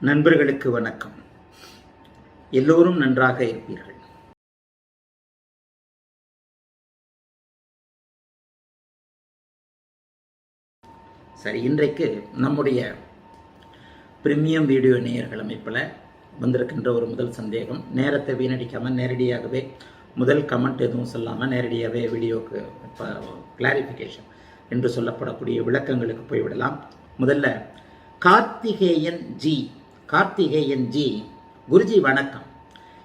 நண்பர்களுக்கு வணக்கம். எல்லோரும் நன்றாக இருப்பீர்கள். சரி இன்றைக்கு நம்முடைய பிரீமியம் வீடியோ நேயர்கள் அமைப்பில் வந்திருக்கின்ற ஒரு முதல் சந்தேகம். நேரத்தை வீணடிக்காமல் நேரடியாகவே முதல் கமெண்ட் எதுவும் சொல்லாமல் நேரடியாகவே வீடியோக்கு இப்போ கிளாரிஃபிகேஷன் என்று சொல்லப்படக்கூடிய விளக்கங்களுக்கு போய்விடலாம். முதல்ல கார்த்திகேயன் ஜி கார்த்திகேயன் ஜி குருஜி வணக்கம்.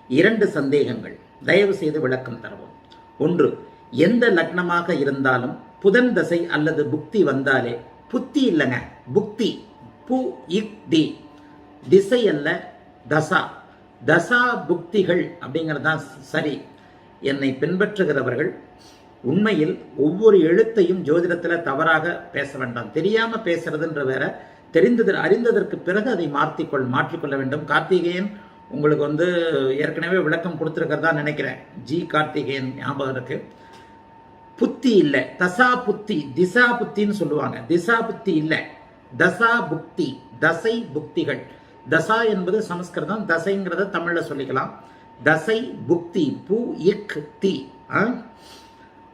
இரண்டு சந்தேகங்கள். தயவு செய்து விளக்கம் தரவும். ஒன்று எந்த லக்னமாக இருந்தாலும் புதன் தசை அல்லது புக்தி வந்தாலே புத்தி இல்லைங்க புக்தி பு இக் தி திசை அல்ல தசா. தசா புக்திகள் அப்படிங்கிறது தான் சரி. என்னை பின்பற்றுகிறவர்கள் உண்மையில் ஒவ்வொரு எழுத்தையும் ஜோதிடத்தில் தவறாக பேச வேண்டாம். தெரியாமல் பேசுறதுன்ற வேற தெரிந்தது அறிந்ததற்கு பிறகு அதை மாற்றிக்கொள் மாற்றிக்கொள்ள வேண்டும். கார்த்திகேயன் உங்களுக்கு வந்து ஏற்கனவே விளக்கம் கொடுத்துருக்கிறதா நினைக்கிறேன். ஜி கார்த்திகேயன் ஞாபகம் இருக்கு. புத்தி இல்லை. தசா புத்தி திசா புத்தின்னு சொல்லுவாங்க. திசா புத்தி இல்லை. தசா புக்தி தசை புக்திகள். தசா என்பது சமஸ்கிருதம் தசைங்கிறத தமிழில் சொல்லிக்கலாம். தசை புக்தி பூ இக் தி ஆ?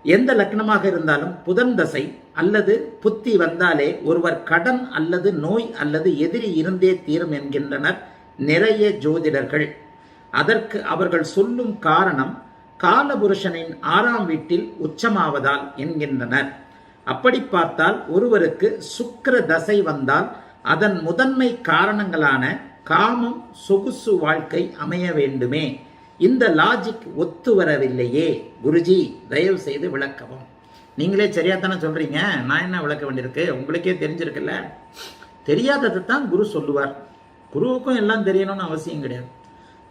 எந்த லக்னமாக இருந்தாலும் புதன் தசை அல்லது புத்தி வந்தாலே ஒருவர் கடன் அல்லது நோய் அல்லது எதிரி இருந்தே தீரும் என்கின்றனர் நிறைய ஜோதிடர்கள். அதற்கு அவர்கள் சொல்லும் காரணம் காலபுருஷனின் ஆறாம் வீட்டில் உச்சமாவதால் என்கின்றனர். அப்படி பார்த்தால் ஒருவருக்கு சுக்கர தசை வந்தால் அதன் முதன்மை காரணங்களான காமம் சொகுசு வாழ்க்கை அமைய வேண்டுமே. இந்த லாஜிக் ஒத்து வரவில்லையே. குருஜி தயவு செய்து விளக்கவும். நீங்களே சரியா தானே சொல்றீங்க? நான் என்ன விளக்க வேண்டியிருக்கு? உங்களுக்கே தெரிஞ்சிருக்குல்ல? தெரியாததை தான் குரு சொல்லுவார். குருவுக்கும் எல்லாம் தெரியணும்னு அவசியம் கிடையாது.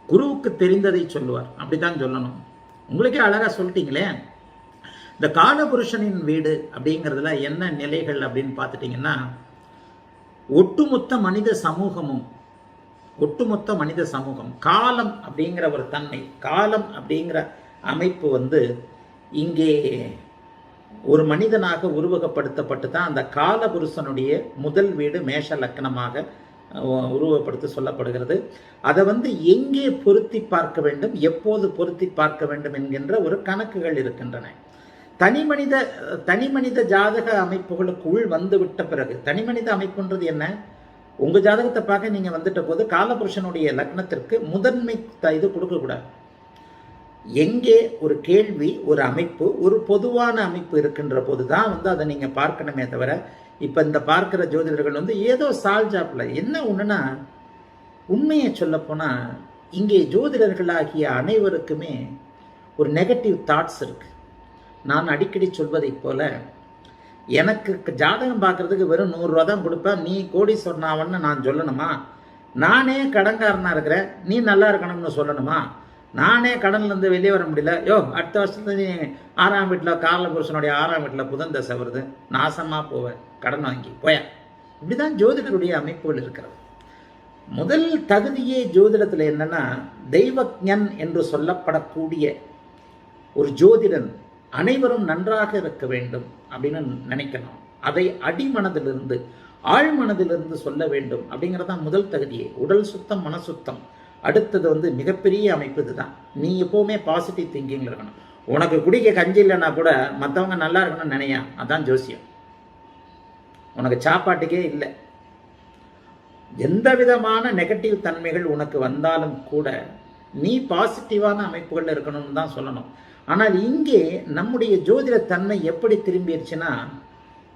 குருவுக்கு தெரிந்ததை சொல்லுவார். அப்படித்தான் சொல்லணும். உங்களுக்கே அழகா சொல்லிட்டீங்களே. இந்த காலபுருஷனின் வீடு அப்படிங்கிறதுல என்ன நிலைகள் அப்படின்னு பார்த்துட்டீங்கன்னா ஒட்டுமொத்த மனித சமூகமும் ஒட்டுமொத்த மனித சமூகம் காலம் அப்படிங்கிற ஒரு தன்மை காலம் அப்படிங்கிற அமைப்பு வந்து இங்கே ஒரு மனிதனாக உருவகப்படுத்தப்பட்டு தான் அந்த காலபுருஷனுடைய முதல் வீடு மேஷ லக்கணமாக உருவப்படுத்த சொல்லப்படுகிறது. அதை வந்து எங்கே பொருத்தி பார்க்க வேண்டும் எப்போது பொருத்தி பார்க்க வேண்டும் என்கின்ற ஒரு கணக்குகள் இருக்கின்றன. தனி மனித தனி மனித ஜாதக அமைப்புகளுக்குள் வந்து விட்ட பிறகு தனி மனித அமைப்புன்றது என்ன? உங்க ஜாதகத்தை பார்க்க நீங்க வந்துட்ட போது காலபுருஷனுடைய லக்னத்திற்கு முதன்மை த- இது கொடுக்கக்கூடாது. எங்கே ஒரு கேள்வி ஒரு அமைப்பு ஒரு பொதுவான அமைப்பு இருக்கின்ற போது தான் வந்து அதை நீங்க பார்க்கணுமே தவிர இப்ப இந்த பார்க்கிற ஜோதிடர்கள் வந்து ஏதோ சால்ஜாப்ல என்ன ஒண்ணுன்னா உண்மையை சொல்லப்போனால் இங்கே ஜோதிடர்களாகிய அனைவருக்குமே ஒரு நெகட்டிவ் தாட்ஸ் இருக்கு. நான் அடிக்கடி சொல்வதைப் போல எனக்கு ஜாதகம் பார்க்கறதுக்கு வெறும் நூறுரூவா தான் கொடுப்பேன் நீ கோடி சொன்னாவன்னு நான் சொல்லணுமா? நானே கடன்காரனாக இருக்கிறேன் நீ நல்லா இருக்கணும்னு சொல்லணுமா? நானே கடன்லேருந்து வெளியே வர முடியல. யோ அடுத்த வருஷத்துல நீ ஆறாம் வீட்டில் காலபுருஷனுடைய ஆறாம் வீட்டில் புதன் தசை வருது நாசமாக போவேன் கடன் வாங்கி போய. இப்படிதான் ஜோதிடருடைய அமைப்புகள் இருக்கிறது. முதல் தகுதியே ஜோதிடத்தில் என்னன்னா தெய்வக்ஞன் என்று சொல்லப்படக்கூடிய ஒரு ஜோதிடன் அனைவரும் நன்றாக இருக்க வேண்டும் அப்படின்னு நினைக்கணும். அதை அடிமனதிலிருந்து ஆழ்மனதிலிருந்து சொல்ல வேண்டும் அப்படிங்கிறது தான் முதல் தகுதியே. உடல் சுத்தம் மன சுத்தம். அடுத்தது வந்து மிகப்பெரிய அமைப்பு இதுதான். நீ எப்போவுமே பாசிட்டிவ் திங்கிங்கில் இருக்கணும். உனக்கு குடிக்க கஞ்சி இல்லைன்னா கூட மற்றவங்க நல்லா இருக்கணும்னு நினையா? அதான் ஜோசியம். உனக்கு சாப்பாட்டுக்கே இல்லை. எந்த விதமான நெகட்டிவ் தன்மைகள் உனக்கு வந்தாலும் கூட நீ பாசிட்டிவான அமைப்புகள் இருக்கணும்னு தான் சொல்லணும். ஆனால் இங்கே நம்முடைய ஜோதிட தன்மை எப்படி திரும்பிடுச்சுன்னா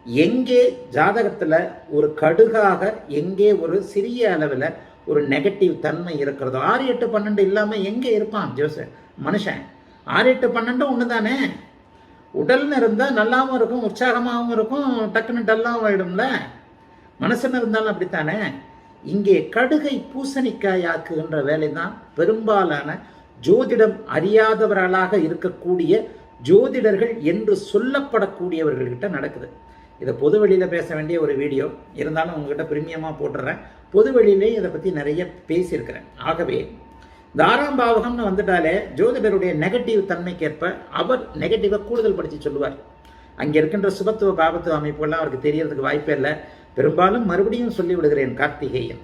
எங்கே ஜாதகத்தில் ஒரு கடுகாக எங்கே ஒரு சிறிய அளவில் ஒரு நெகட்டிவ் தன்மை இருக்கிறதோ ஆறு எட்டு பன்னெண்டு இல்லாமல் எங்கே இருப்பான் ஜோச மனுஷன். ஆறு எட்டு பன்னெண்டு ஒன்று தானே உடல்னு இருந்தால் நல்லாவும் இருக்கும் உற்சாகமாகவும் இருக்கும் டக்குன்னு டல்லாகவும் ஆயிடும்ல. மனசுன்னு இருந்தாலும் அப்படித்தானே? இங்கே கடுகை பூசணிக்காயாக்குகின்ற வேலை தான் பெரும்பாலான ஜோதிடம் அறியாதவர்களாக இருக்கக்கூடிய ஜோதிடர்கள் என்று சொல்லப்படக்கூடியவர்கள்கிட்ட நடக்குது. இதை பொது வெளியில் பேச வேண்டிய ஒரு வீடியோ. இருந்தாலும் உங்ககிட்ட பிரீமியமாக போட்டுறேன். பொது வெளியிலே இதை பற்றி நிறைய பேசியிருக்கிறேன். ஆகவே இந்த பாவகம்னு வந்துட்டாலே ஜோதிடருடைய நெகட்டிவ் தன்மைக்கேற்ப அவர் நெகட்டிவை கூடுதல் படித்து சொல்லுவார். அங்கே இருக்கின்ற சுபத்துவ பாபத்துவ அமைப்புகள்லாம் அவருக்கு தெரியறதுக்கு வாய்ப்பே இல்லை. பெரும்பாலும் மறுபடியும் சொல்லி விடுகிறேன் கார்த்திகேயன்.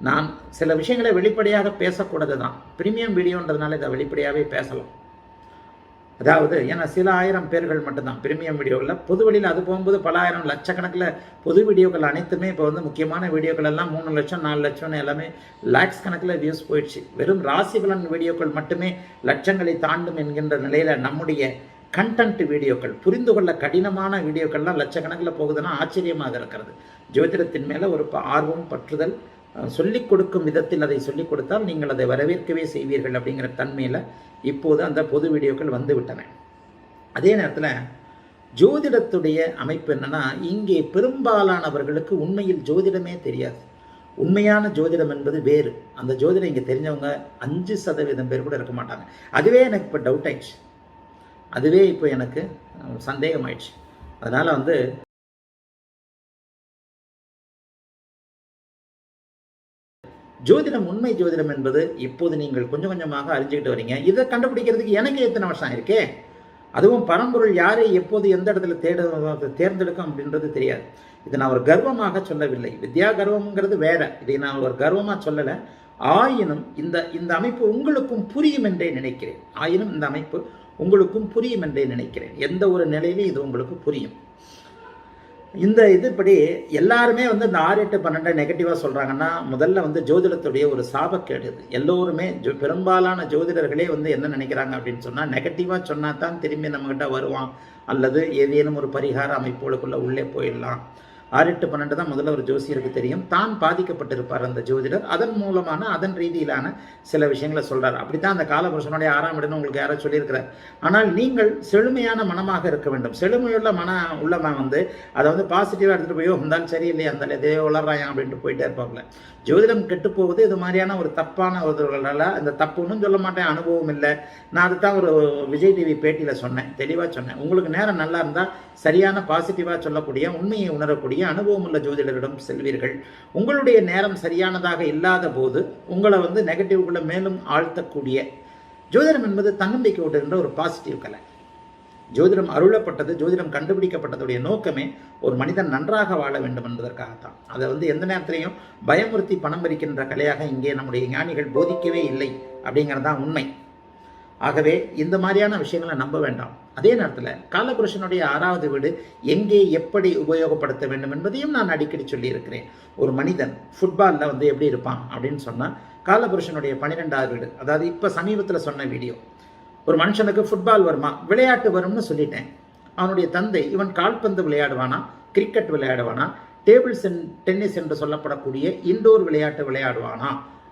நான் சில விஷயங்களை வெளிப்படையாக பேசக்கூடாது தான் ப்ரீமியம் வீடியோன்றதுனால இதை வெளிப்படையாகவே பேசலாம். அதாவது ஏன்னா சில ஆயிரம் பேர்கள் மட்டும்தான் பிரீமியம் வீடியோவில் பொது வழியில் அது போகும்போது பல ஆயிரம் லட்சக்கணக்கில் பொது வீடியோக்கள் அனைத்துமே இப்போ வந்து முக்கியமான வீடியோக்கள் எல்லாம் மூணு லட்சம் நாலு லட்சம்னு எல்லாமே லேக்ஸ் கணக்கில் வியூஸ் போயிடுச்சு. வெறும் ராசி பலன் வீடியோக்கள் மட்டுமே லட்சங்களை தாண்டும் என்கின்ற நிலையில் நம்முடைய கண்டென்ட் வீடியோக்கள் புரிந்து கொள்ள கடினமான வீடியோக்கள்லாம் லட்சக்கணக்கில் போகுதுன்னா ஆச்சரியமாக இருக்கிறது. ஜோதிடத்தின் மேலே ஒரு ஆர்வம் பற்றுதல் சொல்லிக் கொடுக்கும் விதத்தில் அதை சொல்லிக் கொடுத்தால் நீங்கள் அதை வரவேற்கவே செய்வீர்கள் அப்படிங்கிற தன்மையில் இப்போது அந்த பொது வீடியோக்கள் வந்து விட்டன அதே நேரத்தில் ஜோதிடத்துடைய அமைப்பு என்னென்னா இங்கே பெரும்பாலானவர்களுக்கு உண்மையில் ஜோதிடமே தெரியாது. உண்மையான ஜோதிடம் என்பது வேறு. அந்த ஜோதிடம் இங்கே தெரிஞ்சவங்க அஞ்சு சதவீதம் பேர் கூட இருக்க மாட்டாங்க. அதுவே எனக்கு இப்போ டவுட் ஆயிடுச்சு. அதுவே இப்போ எனக்கு சந்தேகம் சந்தேகமாயிடுச்சு அதனால் வந்து ஜோதிடம் உண்மை ஜோதிடம் என்பது இப்போது நீங்கள் கொஞ்சம் கொஞ்சமாக அறிஞ்சுக்கிட்டு வரீங்க. இதை கண்டுபிடிக்கிறதுக்கு எனக்கு எத்தனை வருஷம் இருக்கே? அதுவும் பரம்பொருள் யாரை எப்போது எந்த இடத்துல தேட தேர்ந்தெடுக்கும் அப்படின்றது தெரியாது. இதை நான் ஒரு கர்வமாக சொல்லவில்லை. வித்யா கர்வம்ங்கிறது வேற. இதை நான் ஒரு கர்வமாக சொல்லலை. ஆயினும் இந்த இந்த அமைப்பு உங்களுக்கும் புரியும் என்றே நினைக்கிறேன். ஆயினும் இந்த அமைப்பு உங்களுக்கும் புரியும் என்றே நினைக்கிறேன். எந்த ஒரு நிலையிலும் இது உங்களுக்கு புரியும். இந்த இதுபடி எல்லாருமே வந்து இந்த ஆறு எட்டு பன்னெண்டை நெகட்டிவாக சொல்கிறாங்கன்னா முதல்ல வந்து ஜோதிடத்துடைய ஒரு சாபக்கேடு இது எல்லோருமே ஜோ பெரும்பாலான ஜோதிடர்களே வந்து என்ன நினைக்கிறாங்க அப்படின்னு சொன்னால் நெகட்டிவாக சொன்னால் தான் திரும்பி நம்மக்கிட்ட வருவான். அல்லது ஏதேனும் ஒரு பரிகார அமைப்புகளுக்குள்ளே உள்ளே போயிடலாம். ஆறு எட்டு பன்னெண்டு தான் முதல்ல ஒரு ஜோசியருக்கு தெரியும். தான் பாதிக்கப்பட்டிருப்பார் அந்த ஜோதிடர். அதன் மூலமான அதன் ரீதியிலான சில விஷயங்களை சொல்றார். அப்படித்தான் அந்த காலபுருஷனுடைய ஆறாம் இடம்னு உங்களுக்கு யாரோ சொல்லியிருக்கிறார். ஆனால் நீங்கள் செழுமையான மனமாக இருக்க வேண்டும். செழுமையுள்ள மன உள்ளவன் வந்து அதை வந்து பாசிட்டிவாக எடுத்துகிட்டு போய் இருந்தாலும் சரியில்லையா அந்த எதையோ உளறாயா அப்படின்ட்டு போயிட்டே இருப்பாப்புல. ஜோதிடம் கெட்டு போவது இது மாதிரியான ஒரு தப்பான ஒருவர்களால் அந்த தப்புன்னு சொல்ல மாட்டேன் அனுபவம் இல்லை. நான் அதுதான் ஒரு விஜய் டிவி பேட்டியில் சொன்னேன். தெளிவாக சொன்னேன். உங்களுக்கு நேரம் நல்லா இருந்தால் சரியான பாசிட்டிவாக சொல்லக்கூடிய உண்மையை உணரக்கூடிய அனுபவம் உள்ள ஜோதிடரிடம் செல்வீர்கள். உங்களுடைய நேரம் சரியானதாக இல்லாத போது உங்களை வந்து நெகட்டிவ்குள்ளே மேலும் ஆழ்த்தக்கூடிய ஜோதிடம் என்பது தன்னம்பிக்கை விட்டுகின்ற ஒரு பாசிட்டிவ் கலை. ஜோதிடம் அருளப்பட்டது ஜோதிடம் கண்டுபிடிக்கப்பட்டதுடைய நோக்கமே ஒரு மனிதன் நன்றாக வாழ வேண்டும் என்பதற்காகத்தான். அதை வந்து எந்த நேரத்திலையும் பயமுறுத்தி பணம் பறிக்கின்ற கலையாக இங்கே நம்முடைய ஞானிகள் போதிக்கவே இல்லை அப்படிங்கிறது தான் உண்மை. ஆகவே இந்த மாதிரியான விஷயங்களை நம்ப வேண்டாம். அதே நேரத்தில் காலபுருஷனுடைய ஆறாவது வீடு எங்கே எப்படி உபயோகப்படுத்த வேண்டும் என்பதையும் நான் அடிக்கடி சொல்லியிருக்கிறேன். ஒரு மனிதன் ஃபுட்பாலில் வந்து எப்படி இருப்பான் அப்படின்னு சொன்னால் காலபுருஷனுடைய பன்னிரெண்டாவது வீடு அதாவது இப்போ சமீபத்தில் சொன்ன வீடியோ. ஒரு மனுஷனுக்கு ஃபுட்பால் வருமா? விளையாட்டு வரும்னு சொல்லிட்டேன். அவனுடைய தந்தை இவன் கால்பந்து விளையாடுவானா? கிரிக்கெட் விளையாடுவானா? டேபிள் சென் டென்னிஸ் என்று சொல்லப்படக்கூடிய இண்டோர் விளையாட்டு விளையாடுவானா?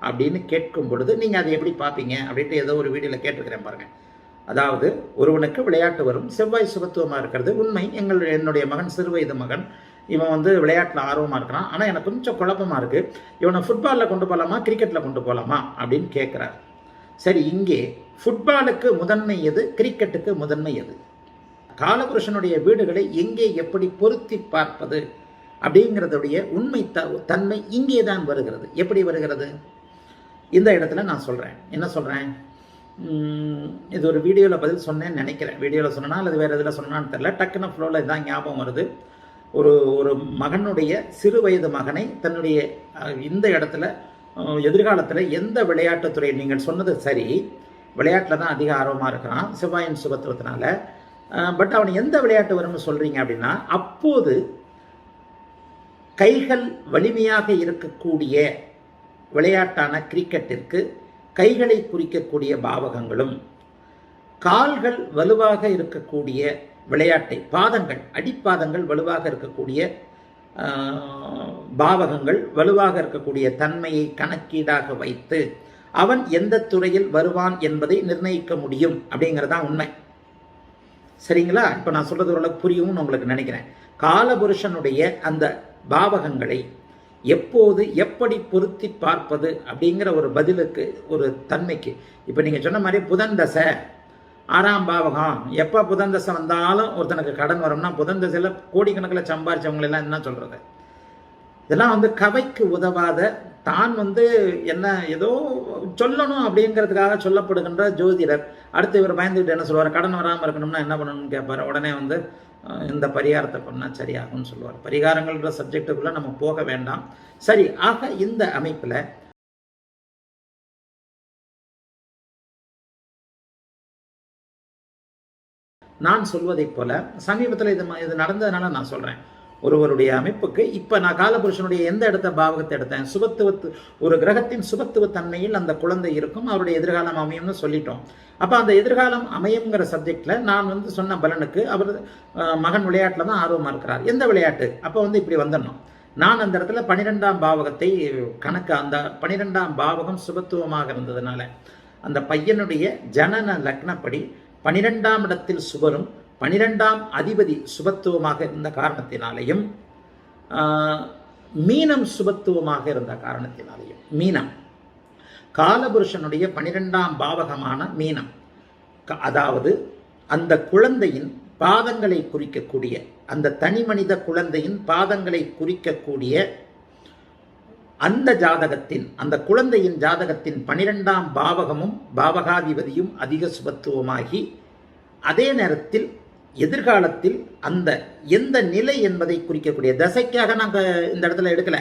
அப்படின்னு கேட்கும் பொழுது நீங்கள் அதை எப்படி பார்ப்பீங்க? அப்படின்ட்டு ஏதோ ஒரு வீடியோவில் கேட்டிருக்கிறேன் பாருங்கள் அதாவது ஒருவனுக்கு விளையாட்டு வரும். செவ்வாய் சுகத்துவமாக இருக்கிறது. உண்மை. எங்கள் என்னுடைய மகன் சிறுவயது மகன். இவன் வந்து விளையாட்டில் ஆர்வமாக இருக்கிறான். ஆனால் எனக்கு கொஞ்சம் குழப்பமாக இருக்குது இவனை ஃபுட்பாலில் கொண்டு போகலாமா கிரிக்கெட்டில் கொண்டு போகலாமா அப்படின்னு கேட்குறாரு. சரி இங்கே ஃபுட்பாலுக்கு முதன்மை எது? கிரிக்கெட்டுக்கு முதன்மை எது? காலபுருஷனுடைய வீடுகளை எங்கே எப்படி பொருத்தி பார்ப்பது? அப்படிங்கிறதுடைய உண்மை த தன்மை இங்கே தான் வருகிறது. எப்படி வருகிறது? இந்த இடத்துல நான் சொல்கிறேன் என்ன சொல்கிறேன் இது ஒரு வீடியோவில் பதில் சொன்னேன்னு நினைக்கிறேன். வீடியோவில் சொன்னா அல்லது வேறு எதில் சொன்னான்னு தெரில டக்குன்னு ஃப்ளோவில் இதான் ஞாபகம் வருது. ஒரு ஒரு மகனுடைய சிறு வயது மகனை தன்னுடைய இந்த இடத்துல எதிர்காலத்தில் எந்த விளையாட்டுத்துறை நீங்கள் சொன்னது சரி விளையாட்டில் தான் அதிக ஆர்வமாக இருக்கிறான் செவ்வாயின் சுபத்துவத்தினால. பட் அவன் எந்த விளையாட்டு வரும்னு சொல்கிறீங்க அப்படின்னா அப்போது கைகள் வலிமையாக இருக்கக்கூடிய விளையாட்டான கிரிக்கெட்டிற்கு கைகளை குறிக்கக்கூடிய பாவகங்களும் கால்கள் வலுவாக இருக்கக்கூடிய விளையாட்டை பாதங்கள் அடிப்பாதங்கள் வலுவாக இருக்கக்கூடிய பாவகங்கள் வலுவாக இருக்கக்கூடிய தன்மையை கணக்கீடாக வைத்து அவன் எந்த துறையில் வருவான் என்பதை நிர்ணயிக்க முடியும் அப்படிங்கிறதான் உண்மை. சரிங்களா? இப்போ நான் சொல்றது ஓரளவுக்கு புரியும்னு உங்களுக்கு நினைக்கிறேன். காலபுருஷனுடைய அந்த பாவகங்களை எப்போது எப்படி பொருத்தி பார்ப்பது அப்படிங்கிற ஒரு பதிலுக்கு ஒரு தன்மைக்கு. இப்போ நீங்கள் சொன்ன மாதிரி புதன் தசை ஆறாம் பாவகம். எப்போ புதன் தசை வந்தாலும் ஒருத்தனுக்கு கடன் வரும்னா புதன் தசையில் கோடிக்கணக்கில் சம்பாரிச்சவங்களெல்லாம் என்ன சொல்கிறது இதெல்லாம் வந்து கவைக்கு உதவாத தான் வந்து என்ன ஏதோ சொல்லணும் அப்படிங்கிறதுக்காக சொல்லப்படுகின்ற ஜோதிடர். அடுத்து இவர் பயந்துக்கிட்டு என்ன சொல்லுவார்? கடன் வராமல் இருக்கணும்னா என்ன பண்ணணும்னு கேட்பார். உடனே வந்து இந்த பரிகாரத்தை பண்ணால் சரியாகும்னு சொல்லுவார். பரிகாரங்கள்ன்ற சப்ஜெக்டுக்குள்ளே நம்ம போக வேண்டாம். சரி ஆக இந்த அமைப்பில் நான் சொல்வதைப் போல சமீபத்தில் இது இது நடந்ததுனால நான் சொல்கிறேன் ஒருவருடைய அமைப்புக்கு இப்போ நான் காலபுருஷனுடைய எந்த இடத்த பாவகத்தை எடுத்தேன்? சுபத்துவத்து ஒரு கிரகத்தின் சுபத்துவ தன்மையில் அந்த குழந்தை இருக்கும் அவருடைய எதிர்காலம் அமையும்னு சொல்லிட்டோம். அப்போ அந்த எதிர்காலம் அமையுங்கிற சப்ஜெக்டில் நான் வந்து சொன்ன பலனுக்கு அவர் மகன் விளையாட்டில் தான் ஆர்வமாக இருக்கிறார். எந்த விளையாட்டு? அப்போ வந்து இப்படி வந்துடணும். நான் அந்த இடத்துல பனிரெண்டாம் பாவகத்தை கணக்கு அந்த பனிரெண்டாம் பாவகம் சுபத்துவமாக இருந்ததுனால அந்த பையனுடைய ஜனன லக்னப்படி பனிரெண்டாம் இடத்தில் சுபரும் பனிரெண்டாம் அதிபதி சுபத்துவமாக இருந்த காரணத்தினாலேயும் மீனம் சுபத்துவமாக இருந்த காரணத்தினாலேயும் மீனம். காலபுருஷனுடைய பனிரெண்டாம் பாவகமான மீனம். க- அதாவது அந்த குழந்தையின் பாதங்களை குறிக்கக்கூடிய அந்த தனி மனித குழந்தையின் பாதங்களை குறிக்கக்கூடிய அந்த ஜாதகத்தின் அந்த குழந்தையின் ஜாதகத்தின் பனிரெண்டாம் பாவகமும் பாவகாதிபதியும் அதிக சுபத்துவமாகி அதே நேரத்தில் எதிர்காலத்தில் அந்த எந்த நிலை என்பதை குறிக்கக்கூடிய தசைக்காக நாங்கள் இந்த இடத்துல எடுக்கல.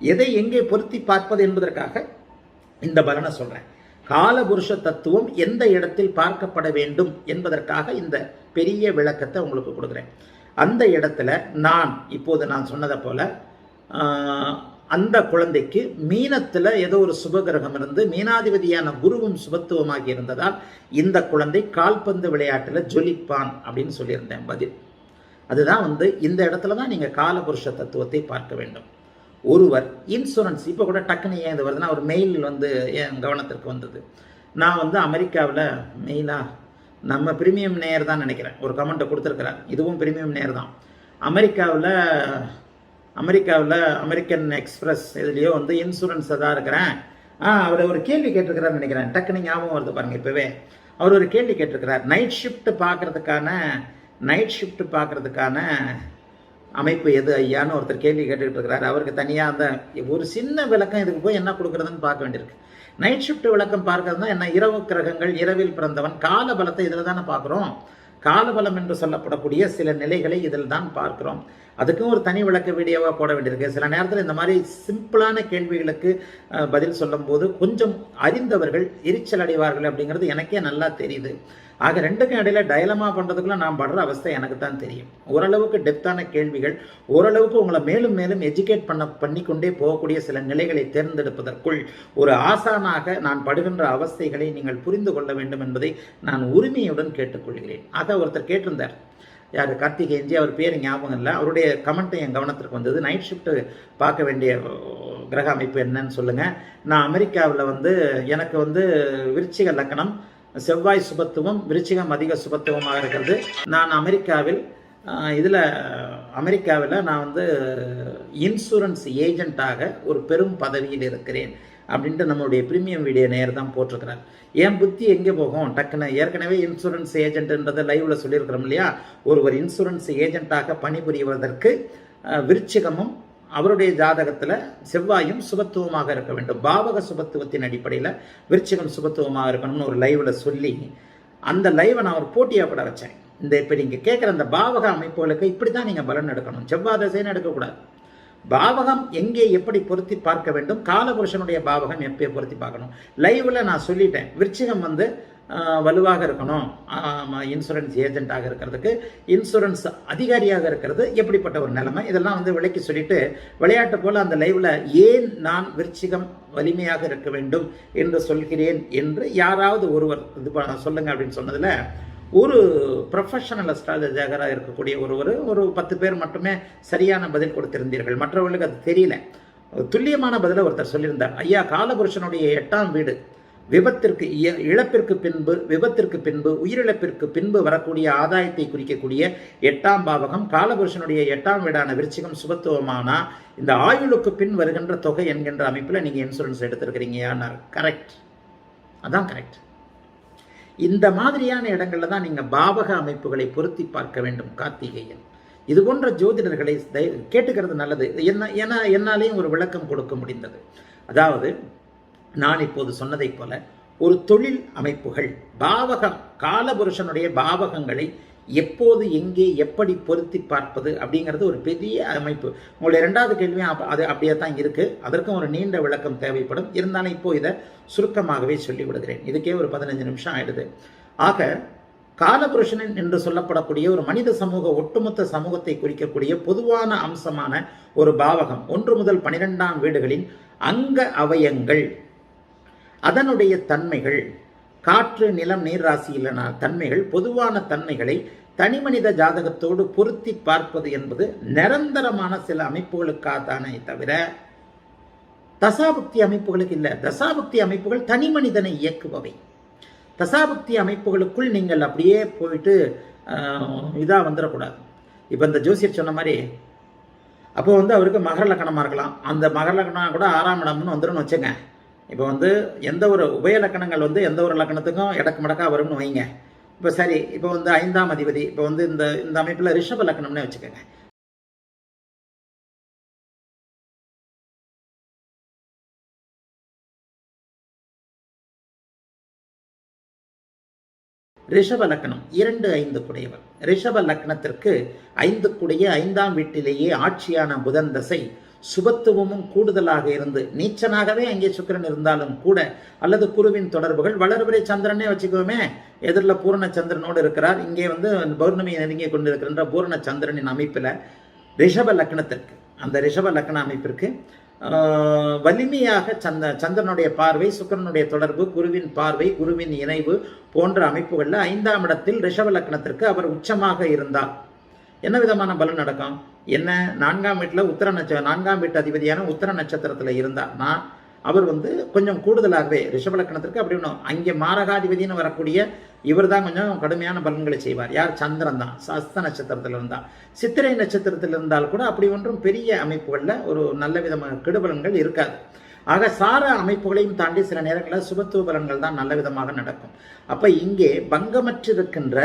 எதை எங்கே பொருத்தி பார்ப்பது என்பதற்காக இந்த பலனை சொல்றேன். காலபுருஷ தத்துவம் எந்த இடத்தில் பார்க்கப்பட வேண்டும் என்பதற்காக இந்த பெரிய விளக்கத்தை உங்களுக்கு கொடுக்குறேன். அந்த இடத்துல நான் இப்போது நான் சொன்னதை போல அந்த குழந்தைக்கு மீனத்தில் ஏதோ ஒரு சுபகிரகம் இருந்து மீனாதிபதியான குருவும் சுபத்துவமாகி இருந்ததால் இந்த குழந்தை கால்பந்து விளையாட்டில் ஜொலிப்பான் அப்படின்னு சொல்லியிருந்தேன் பதில். அதுதான் வந்து இந்த இடத்துல தான் நீங்கள் காலபுருஷ தத்துவத்தை பார்க்க வேண்டும். ஒருவர் இன்சூரன்ஸ் இப்போ கூட டக்குன்னு ஏன் இது வருதுன்னா ஒரு மெயில் வந்து என் கவனத்திற்கு வந்தது. நான் வந்து அமெரிக்காவில் மெயிலாக நம்ம பிரீமியம் நேயர் தான் நினைக்கிறேன். ஒரு கமெண்ட்டை கொடுத்துருக்குறேன் இதுவும் பிரீமியம் நேயர் தான் அமெரிக்காவில் அமெரிக்காவில் அமெரிக்கன் எக்ஸ்பிரஸ் இதுலேயோ வந்து இன்சூரன்ஸ் தான் இருக்கிறேன். ஆ அவர் ஒரு கேள்வி கேட்டிருக்கிறான்னு நினைக்கிறேன். டக்குன்னு ஞாபகம் வருது பாருங்கள் இப்போவே. அவர் ஒரு கேள்வி கேட்டிருக்கிறார். நைட் ஷிஃப்ட் பார்க்கறதுக்கான நைட் ஷிஃப்ட் பார்க்குறதுக்கான அமைப்பு எது ஐயான்னு ஒருத்தர் கேள்வி கேட்டுக்கிட்டு இருக்கிறார். அவருக்கு தனியாக அந்த ஒரு சின்ன விளக்கம் இதுக்கு போய் என்ன கொடுக்குறதுன்னு பார்க்க வேண்டியிருக்கு. நைட் ஷிஃப்ட் விளக்கம் பார்க்கறதுனா என்ன? இரவு கிரகங்கள் இரவில் பிறந்தவன் கால பலத்தை இதில் தானே பார்க்குறோம். காலபலம் என்று சொல்லப்படக்கூடிய சில நிலைகளை இதில் தான் பார்க்கிறோம். அதுக்கும் ஒரு தனி விளக்க வீடியோவாக போட வேண்டியிருக்கு. சில நேரத்தில் இந்த மாதிரி சிம்பிளான கேள்விகளுக்கு பதில் சொல்லும்போது கொஞ்சம் அறிந்தவர்கள் எரிச்சல் அடைவார்கள் அப்படிங்கிறது எனக்கே நல்லா தெரியுது. ஆக ரெண்டுக்கும் இடையில டயலமா பண்றதுக்குள்ள நான் படுற அவஸ்தை எனக்கு தான் தெரியும். ஓரளவுக்கு டெப்த்தான கேள்விகள் ஓரளவுக்கு உங்களை மேலும் மேலும் எஜுகேட் பண்ண பண்ணிக்கொண்டே போகக்கூடிய சில நிலைகளை தேர்ந்தெடுப்பதற்குள் ஒரு ஆசானாக நான் படுகின்ற அவஸ்தைகளை நீங்கள் புரிந்து கொள்ள வேண்டும் என்பதை நான் உரிமையுடன் கேட்டுக்கொள்கிறேன். ஆக ஒருத்தர் கேட்டிருந்தார் யார்? கார்த்திகேயன்ஜி அவர் பேர் ஞாபகம் இல்லை. அவருடைய கமெண்ட் என் கவனத்திற்கு வந்தது. நைட் ஷிஃப்ட்டு பார்க்க வேண்டிய கிரக அமைப்பு என்னன்னு சொல்லுங்கள் நான் அமெரிக்காவில் வந்து எனக்கு வந்து விருச்சிக லக்கணம் செவ்வாய் சுபத்துவம் விருச்சிகம் அதிக சுபத்துவமாக இருக்கிறது. நான் அமெரிக்காவில் இதில் அமெரிக்காவில் நான் வந்து இன்சூரன்ஸ் ஏஜெண்ட்டாக ஒரு பெரும் பதவியில் இருக்கிறேன். அப்படின்ட்டு நம்மளுடைய ப்ரீமியம் வீடியோ நேர் தான் போட்டிருக்கிறார். என் புத்தி எங்கே போகும்? டக்குன்னு ஏற்கனவே இன்சூரன்ஸ் ஏஜென்ட்ன்றதை லைவில் சொல்லியிருக்கிறோம் இல்லையா? ஒருவர் இன்சூரன்ஸ் ஏஜென்ட்டாக பணிபுரிவதற்கு விருச்சிகமும் அவருடைய ஜாதகத்தில் செவ்வாயும் சுபத்துவமாக இருக்க வேண்டும். பாவக சுபத்துவத்தின் அடிப்படையில் விருச்சிகம் சுபத்துவமாக இருக்கணும்னு ஒரு லைவில் சொல்லி அந்த லைவை நான் ஒரு போட்டியாக கூட வச்சேன். இந்த இப்போ நீங்கள் கேட்குற அந்த பாவக அமைப்புகளுக்கு இப்படி தான் நீங்கள் பலன் எடுக்கணும். செவ்வாய் தசைன்னு எடுக்கக்கூடாது. பாவகம் எங்கே எப்படி பொருத்தி பார்க்க வேண்டும்? காலபுருஷனுடைய பாவகம் எப்போ பொருத்தி பார்க்கணும்? லைவில் நான் சொல்லிட்டேன். விருச்சிகம் வந்து வலுவாக இருக்கணும். இன்சூரன்ஸ் ஏஜென்ட்டாக இருக்கிறதுக்கு இன்சூரன்ஸ் அதிகாரியாக இருக்கிறது எப்படிப்பட்ட ஒரு நிலைமை? இதெல்லாம் வந்து விளக்கி சொல்லிட்டு விளையாட்டு போல் அந்த லைவில் ஏன் நான் விருச்சிகம் வலிமையாக இருக்க வேண்டும் என்று சொல்கிறேன் என்று யாராவது ஒருவர் இது ப- சொல்லுங்க அப்படின்னு சொன்னதில் ஒரு ப்ரொஃபஷனல் அஸ்ட்ராலஜராக இருக்கக்கூடிய ஒருவர் ஒரு பத்து பேர் மட்டுமே சரியான பதில் கொடுத்திருந்தீர்கள். மற்றவர்களுக்கு அது தெரியல. துல்லியமான பதிலை ஒருத்தர் சொல்லியிருந்தார். ஐயா காலபுருஷனுடைய எட்டாம் வீடு விபத்திற்கு இய- இழப்பிற்கு பின்பு விபத்திற்கு பின்பு உயிரிழப்பிற்கு பின்பு வரக்கூடிய ஆதாயத்தை குறிக்கக்கூடிய எட்டாம் பாவகம் காலபுருஷனுடைய எட்டாம் வீடான விருச்சிகம் சுபத்துவமானா இந்த ஆயுளுக்கு பின் வருகின்ற தொகை என்கின்ற அமைப்பில் நீங்கள் இன்சூரன்ஸ் எடுத்திருக்கிறீங்கயான்னார் கரெக்ட் அதான் கரெக்ட் இந்த மாதிரியான இடங்கள்ல தான் நீங்கள் பாவக அமைப்புகளை பொருத்தி பார்க்க வேண்டும் கார்த்திகேயன். இது போன்ற ஜோதிடர்களை கேட்டுக்கிறது நல்லது. என்ன ஏன்னா என்னாலேயும் ஒரு விளக்கம் கொடுக்க முடிந்தது. அதாவது நான் இப்போது சொன்னதைப் போல ஒரு தொழில் அமைப்புகள் பாவகம் காலபுருஷனுடைய பாவகங்களை எப்போது எங்கே எப்படி பொருத்தி பார்ப்பது அப்படிங்கிறது ஒரு பெரிய அமைப்பு. உங்களுடைய ரெண்டாவது கேள்வியும் அது அப்படியே தான் இருக்குது அதற்கும் ஒரு நீண்ட விளக்கம் தேவைப்படும். இருந்தாலும் இப்போ இதை சுருக்கமாகவே சொல்லி விடுகிறேன் இதுக்கே ஒரு பதினஞ்சு நிமிஷம் ஆயிடுது. ஆக காலபுருஷனன் என்று சொல்லப்படக்கூடிய ஒரு மனித சமூக ஒட்டுமொத்த சமூகத்தை குறிக்கக்கூடிய பொதுவான அம்சமான ஒரு பாவகம் ஒன்று முதல் பனிரெண்டாம் வீடுகளின் அங்க அவயங்கள் அதனுடைய தன்மைகள் காற்று நிலம் நீர் ராசியிலான தன்மைகள் பொதுவான தன்மைகளை தனிமனித ஜாதகத்தோடு பொருத்தி பார்ப்பது என்பது நிரந்தரமான சில அமைப்புகளுக்காகத்தானே தவிர தசாபக்தி அமைப்புகளுக்கு இல்லை. தசாபக்தி அமைப்புகள் தனி மனிதனை இயக்குபவை. தசாபக்தி அமைப்புகளுக்குள் நீங்கள் அப்படியே போயிட்டு இதாக வந்துடக்கூடாது. இப்போ இந்த ஜோசியர் சொன்ன மாதிரி அப்போ வந்து அவருக்கு மகர லக்கணமாக இருக்கலாம். அந்த மகர லக்கணம் கூட ஆறாம் இடம்னு வந்துடும் வச்சுங்க இப்போ வந்து எந்த ஒரு உபய லக்கணங்கள் வந்து எந்த ஒரு லக்கணத்துக்கும் இடக்கு மடக்கா வரும்னு வைங்க. இப்போ சரி இப்போ வந்து ஐந்தாம் அதிபதி இப்போ வந்து இந்த இந்த அமைப்பில் ரிஷப லக்கணம்னே வச்சுக்கோங்க. ரிஷப லக்னம் இரண்டு ஐந்து குடையவர் ரிஷப லக்னத்திற்கு ஐந்து குடைய ஐந்தாம் வீட்டிலேயே ஆட்சியான புதன் தசை சுபத்துவமும் கூடுதலாக இருந்து நீச்சனாகவே அங்கே சுக்கிரன் இருந்தாலும் கூட அல்லது குருவின் தொடர்புகள் வளர்பிறை சந்திரனே வச்சுக்கோமே. எதிரில் பூரண சந்திரனோடு இருக்கிறார். இங்கே வந்து பௌர்ணமி நெருங்கி கொண்டிருக்கின்ற பூரண சந்திரனின் அமைப்பில் ரிஷப லக்னத்திற்கு. அந்த ரிஷப லக்ன அமைப்பிற்கு வலிமையாக சந்த சந்திரனுடைய பார்வை சுக்கிரனுடைய தொடர்பு குருவின் பார்வை குருவின் இணைவு போன்ற அமைப்புகளில் ஐந்தாம் இடத்தில் ரிஷப லக்னத்திற்கு அவர் உச்சமாக இருந்தார். என்ன விதமான பலன் நடக்கும்? என்ன? நான்காம் வீட்டில் உத்தர நட்ச நான்காம் வீட்டு அதிபதியான உத்தர நட்சத்திரத்தில் இருந்தார்னா நான் அவர் வந்து கொஞ்சம் கூடுதலாகவே ரிஷபலக்கணத்திற்கு அப்படி ஒன்றும் அங்கே மாரகாதிபதினு வரக்கூடிய இவர் தான் கொஞ்சம் கடுமையான பலன்களை செய்வார். யார்? சந்திரன் தான். சஸ்த நட்சத்திரத்தில் இருந்தால் சித்திரை நட்சத்திரத்தில் இருந்தால் கூட அப்படி ஒன்றும் பெரிய அமைப்புகளில் ஒரு நல்ல விதமான கெடுபலன்கள் இருக்காது. ஆக சார அமைப்புகளையும் தாண்டி சில நேரங்களில் சுபத்துவ பலன்கள் தான் நல்ல விதமாக நடக்கும். அப்போ இங்கே பங்கமற்றிருக்கின்ற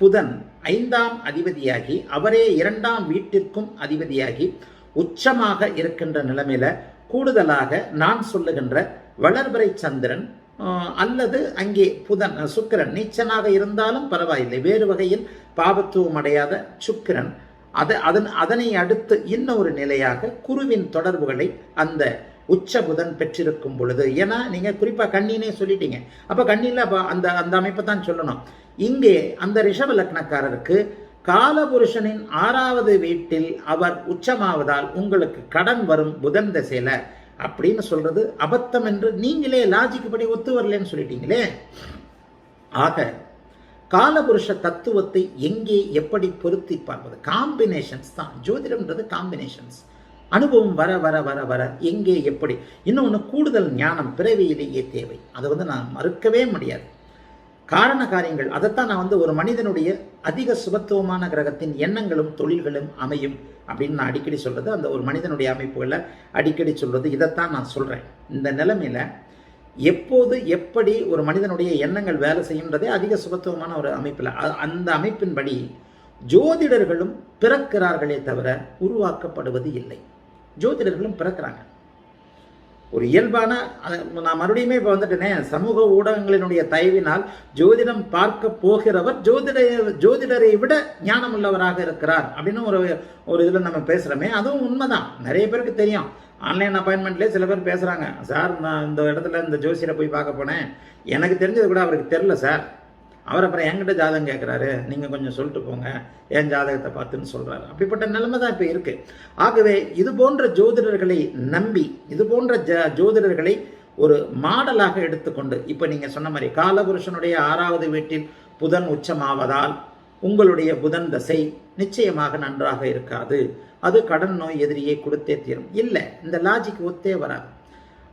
புதன் ஐந்தாம் அதிபதியாகி அவரே இரண்டாம் வீட்டிற்கும் அதிபதியாகி உச்சமாக இருக்கின்ற நிலைமையில கூடுதலாக நான் சொல்லுகின்ற வளர்பிறை சந்திரன் அல்லது அங்கே புதன் சுக்கிரன் நீச்சனாக இருந்தாலும் பரவாயில்லை. வேறு வகையில் பாபத்துவம் அடையாத சுக்கிரன். அதை அதன் அதனை அடுத்து இன்னொரு நிலையாக குருவின் தொடர்புகளை அந்த உச்ச புதன் பெற்றிருக்கும் பொழுது ஏன்னா நீங்க குறிப்பா கண்ணினே சொல்லிட்டீங்க. அப்ப கண்ணில அந்த அந்த அமைப்பை தான் சொல்லணும். இங்கே அந்த ரிஷப லக்னக்காரருக்கு காலபுருஷனின் ஆறாவது வீட்டில் அவர் உச்சமாவதால் உங்களுக்கு கடன் வரும் புதன் திசையில அப்படின்னு சொல்றது அபத்தம் என்று நீங்களே லாஜிக் படி ஒத்து வரலன்னு சொல்லிட்டீங்களே. ஆக காலபுருஷ தத்துவத்தை எங்கே எப்படி பொருத்தி பார்ப்பது காம்பினேஷன்ஸ் தான். ஜோதிடம்ன்றது காம்பினேஷன்ஸ் அனுபவம் வர வர வர வர எங்கே எப்படி? இன்னொன்று கூடுதல் ஞானம் பிறவியிலேயே தேவை. அதை வந்து நான் மறுக்கவே முடியாது. காரண காரியங்கள். அதைத்தான் நான் வந்து ஒரு மனிதனுடைய அதிக சுபத்துவமான கிரகத்தின் எண்ணங்களும் தொழில்களும் அமையும் அப்படின்னு நான் அடிக்கடி சொல்கிறது அந்த ஒரு மனிதனுடைய அமைப்புகளை அடிக்கடி சொல்கிறது இதைத்தான் நான் சொல்கிறேன் இந்த நிலைமையில் எப்போது எப்படி ஒரு மனிதனுடைய எண்ணங்கள் வேலை செய்யுன்றதே அதிக சுபத்துவமான ஒரு அமைப்பில். அந்த அமைப்பின்படி ஜோதிடர்களும் பிறக்கிறார்களே தவிர உருவாக்கப்படுவது இல்லை. ஜோதிடர்களும் பிறக்கிறாங்க. ஒரு இயல்பான அது நான் மறுபடியுமே இப்போ வந்துட்டேனே சமூக ஊடகங்களினுடைய தயவினால் ஜோதிடம் பார்க்க போகிறவர் ஜோதிட ஜோதிடரை விட ஞானம் உள்ளவராக இருக்கிறார் அப்படின்னு ஒரு ஒரு இதில் நம்ம பேசுகிறோமே அதுவும் உண்மைதான். நிறைய பேருக்கு தெரியும். ஆன்லைன் அப்பாயின்மெண்ட்லேயே சில பேர் பேசுகிறாங்க சார் நான் இந்த இடத்துல இந்த ஜோசியரை போய் பார்க்க போனேன். எனக்கு தெரிஞ்சது கூட அவருக்கு தெரில சார். அவர் அப்புறம் என்கிட்ட ஜாதகம் கேட்குறாரு நீங்கள் கொஞ்சம் சொல்லிட்டு போங்க. என் ஜாதகத்தை பார்த்துன்னு சொல்கிறாரு அப்படிப்பட்ட நிலைமை தான் இப்போ இருக்குது ஆகவே இது போன்ற ஜோதிடர்களை நம்பி இது போன்ற ஜ ஜோதிடர்களை ஒரு மாடலாக எடுத்துக்கொண்டு இப்போ நீங்கள் சொன்ன மாதிரி காலபுருஷனுடைய ஆறாவது வீட்டில் புதன் உச்சமாவதால் உங்களுடைய புதன் தசை நிச்சயமாக நன்றாக இருக்காது. அது கடன் நோய் எதிரியை கொடுத்தே தீரும். இல்லை இந்த லாஜிக் ஒத்தே வராது.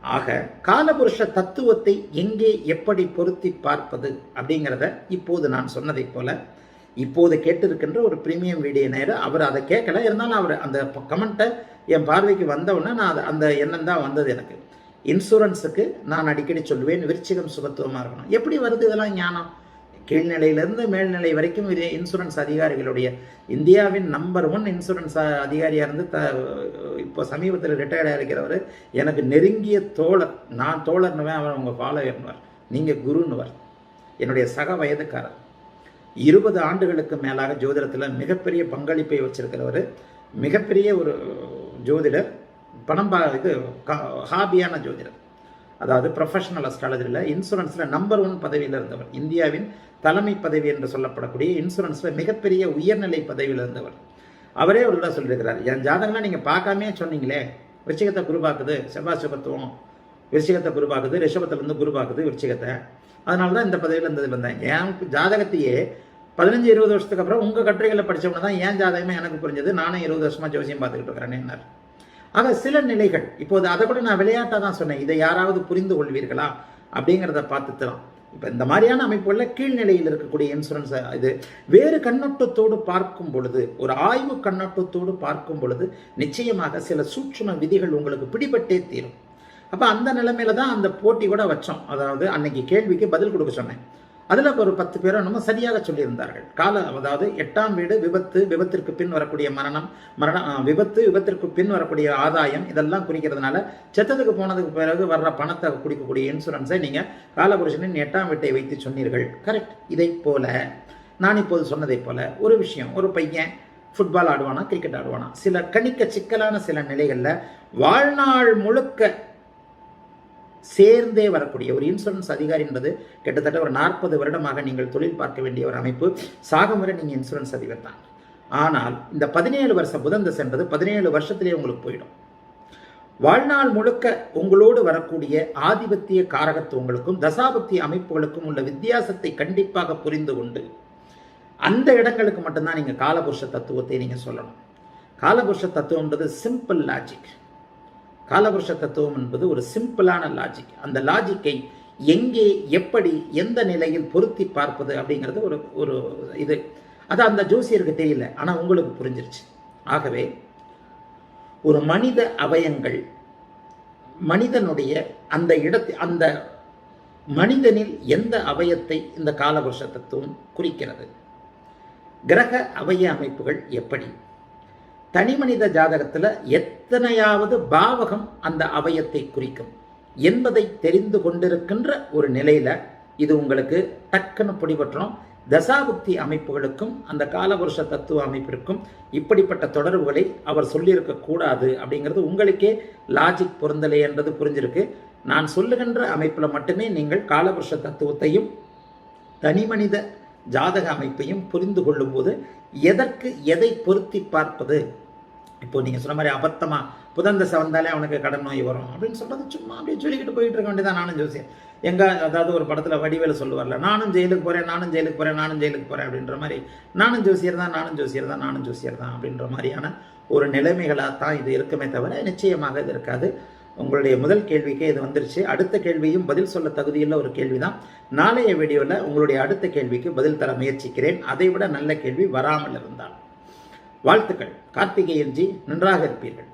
ஆக காலபுருஷ தத்துவத்தை எங்கே எப்படி பொருத்தி பார்ப்பது அப்படிங்கிறத இப்போது நான் சொன்னதைப் போல இப்போது கேட்டிருக்கின்ற ஒரு பிரீமியம் வீடியோ நேரம் அவர் அதை கேட்கல. இருந்தாலும் அவர் அந்த கமெண்ட்டை என் பார்வைக்கு வந்தவுடனே நான் அது- அந்த எண்ணம் தான் வந்தது எனக்கு. இன்சூரன்ஸுக்கு நான் அடிக்கடி சொல்லுவேன் விருச்சிகம் சுபத்துவமாக இருக்கணும். எப்படி வருது இதெல்லாம் ஞானம்? கீழ்நிலையிலிருந்து மேல்நிலை வரைக்கும் இது இன்சூரன்ஸ் அதிகாரிகளுடைய. இந்தியாவின் நம்பர் ஒன் இன்சூரன்ஸ் அதிகாரியாக இருந்து த இப்போ சமீபத்தில் ரிட்டையர்டாக இருக்கிறவர். எனக்கு நெருங்கிய தோழர் நான் தோழர்னுவேன் அவர் உங்கள் ஃபாலோவர்னுவார் நீங்கள் குருன்னுவர். என்னுடைய சக வயதுக்காரர். இருபது ஆண்டுகளுக்கு மேலாக ஜோதிடத்தில் மிகப்பெரிய பங்களிப்பை வச்சிருக்கிறவர். மிகப்பெரிய ஒரு ஜோதிடர் பணம் பா இது ஹாபியான ஜோதிடர். அதாவது ப்ரொஃபஷனல் அஸ்ட்ராலஜியில் இன்சூரன்ஸில் நம்பர் ஒன் பதவியில் இருந்தவர். இந்தியாவின் தலைமை பதவி என்று சொல்லப்படக்கூடிய இன்சூரன்ஸில் மிகப்பெரிய உயர்நிலை பதவியில் இருந்தவர். அவரே ஒரு தடவை சொல்லியிருக்கிறார். என் ஜாதகம்லாம் நீங்கள் பார்க்காமே சொன்னீங்களே. விருச்சிகத்தை குருபாக்குது செவ்வாய் சுபத்துவம். விருச்சிகத்தை குருபாக்குது ரிஷபத்திலேருந்து குருபாக்குது விருச்சிகத்தை. அதனால தான் இந்த பதவியில் இருந்தது வந்தேன். என் ஜாதகத்தையே பதினஞ்சு இருபது வருஷத்துக்கு அப்புறம் உங்கள் கட்டுரைகளை படித்தவங்க தான் ஏன் ஜாதகமே எனக்கு புரிஞ்சது. நானும் இருபது வருஷமாக ஜோசியம் பார்த்துக்கிட்டு இருக்கிறேன் ஆக சில நிலைகள் இப்போது அதை கூட நான் விளையாட்டாக தான் சொன்னேன். இதை யாராவது புரிந்து கொள்வீர்களா? அப்படிங்கிறத பார்த்து இப்போ இந்த மாதிரியான அமைப்புகளில் கீழ்நிலையில் இருக்கக்கூடிய இன்சூரன்ஸ் இது வேறு கண்ணோட்டத்தோடு பார்க்கும் பொழுது ஒரு ஆய்வு கண்ணோட்டத்தோடு பார்க்கும் பொழுது நிச்சயமாக சில சூட்சும விதிகள் உங்களுக்கு பிடிபட்டே தீரும். அப்போ அந்த நிலைமையில தான் அந்த போட்டி கூட வச்சோம். அதாவது அன்னைக்கு கேள்விக்கு பதில் கொடுக்க சொன்னேன். அதில் ஒரு பத்து பேரும் நம்ம சரியாக சொல்லியிருந்தார்கள். கால அதாவது எட்டாம் வீடு விபத்து விபத்திற்கு பின் வரக்கூடிய மரணம் மரணம் ஆ, விபத்து விபத்திற்கு பின் வரக்கூடிய ஆதாயம் இதெல்லாம் குறிக்கிறதுனால செத்ததுக்கு போனதுக்கு பிறகு வர்ற பணத்தை குடிக்கக்கூடிய இன்சூரன்ஸை நீங்கள் காலபுருஷனின் எட்டாம் வீட்டை வைத்து சொன்னீர்கள். கரெக்ட் இதை போல நான் இப்போது சொன்னதைப் போல ஒரு விஷயம் ஒரு பையன் ஃபுட்பால் ஆடுவானா கிரிக்கெட் ஆடுவானா? சில கணிக்க சிக்கலான சில நிலைகளில் வாழ்நாள் முழுக்க சேர்ந்தே வரக்கூடிய ஒரு இன்சூரன்ஸ் அதிகாரி என்பது கிட்டத்தட்ட ஒரு நாற்பது வருடமாக நீங்கள் தொழில் பார்க்க வேண்டிய ஒரு அமைப்பு. சாகம் வரை நீங்கள் இன்சூரன்ஸ் அதிபர் தான். ஆனால் இந்த பதினேழு வருஷ புதந்தஸ் என்பது பதினேழு வருஷத்திலே உங்களுக்கு போயிடும். வாழ்நாள் முழுக்க உங்களோடு வரக்கூடிய ஆதிபத்திய காரகத்துவங்களுக்கும் தசாபத்திய அமைப்புகளுக்கும் உள்ள வித்தியாசத்தை கண்டிப்பாக புரிந்து கொண்டு அந்த இடங்களுக்கு மட்டும்தான் நீங்கள் காலபுருஷ தத்துவத்தை நீங்கள் சொல்லணும். காலபுருஷ தத்துவம்ன்றது சிம்பிள் லாஜிக் காலபுருஷ தத்துவம் என்பது ஒரு சிம்பிளான லாஜிக் அந்த லாஜிக்கை எங்கே எப்படி எந்த நிலையில் பொருத்தி பார்ப்பது அப்படிங்கிறது ஒரு ஒரு இது. அது அந்த ஜோசியருக்கு தெரியல ஆனால் உங்களுக்கு புரிஞ்சிருச்சு. ஆகவே ஒரு மனித அவயங்கள் மனிதனுடைய அந்த இடத்தை அந்த மனிதனில் எந்த அவயத்தை இந்த காலபுருஷ தத்துவம் குறிக்கிறது? கிரக அவய அமைப்புகள் எப்படி? தனி மனித ஜாதகத்தில் எத்தனையாவது பாவகம் அந்த அவயத்தை குறிக்கும் என்பதை தெரிந்து கொண்டிருக்கின்ற ஒரு நிலையில் இது உங்களுக்கு டக்குன்னு பிடிபற்றும் தசாபுக்தி அமைப்புகளுக்கும் அந்த காலபுருஷ தத்துவ அமைப்பிற்கும் இப்படிப்பட்ட தொடர்புகளை அவர் சொல்லியிருக்கக்கூடாது அப்படிங்கிறது உங்களுக்கே லாஜிக் பொருந்தலை என்றது புரிஞ்சிருக்கு. நான் சொல்லுகின்ற அமைப்பில் மட்டுமே நீங்கள் காலபுருஷ தத்துவத்தையும் தனிமனித ஜாதக அமைப்பையும் புரிந்து கொள்ளும்போது எதற்கு எதை பொருத்தி பார்ப்பது? இப்போ நீங்கள் சொன்ன மாதிரி அபத்தமாக புதந்த வந்தாலே அவனுக்கு கடன் நோய் வரும் அப்படின்னு சொல்கிறது சும்மா அப்படியே சொல்லிக்கிட்டு போயிட்டு இருக்க வேண்டியதான் நானும் ஜோசியம். எங்கே அதாவது ஒரு படத்தில் வடிவேலு சொல்லுவார்ல நானும் ஜெயிலுக்கு போகிறேன் நானும் ஜெயிலுக்கு போகிறேன் நானும் ஜெயிலுக்கு போகிறேன் அப்படின்ற மாதிரி நானும் ஜோசியர் தான் நானும் ஜோசியர் தான் நானும் ஜோசியர் தான் அப்படின்ற மாதிரியான ஒரு நிலைமைகளாக தான் இது இருக்குமே தவிர நிச்சயமாக இது இருக்காது. உங்களுடைய முதல் கேள்விக்கே இது வந்துருச்சு. அடுத்த கேள்வியும் பதில் சொல்ல தகுதியுள்ள ஒரு கேள்வி தான் நாளைய வீடியோவில் உங்களுடைய அடுத்த கேள்விக்கு பதில் தர முயற்சிக்கிறேன். அதை விட நல்ல கேள்வி வராமல் இருந்தால். வாழ்த்துக்கள். கார்த்திகேயன்ஜி நன்றாக இருப்பீர்கள்.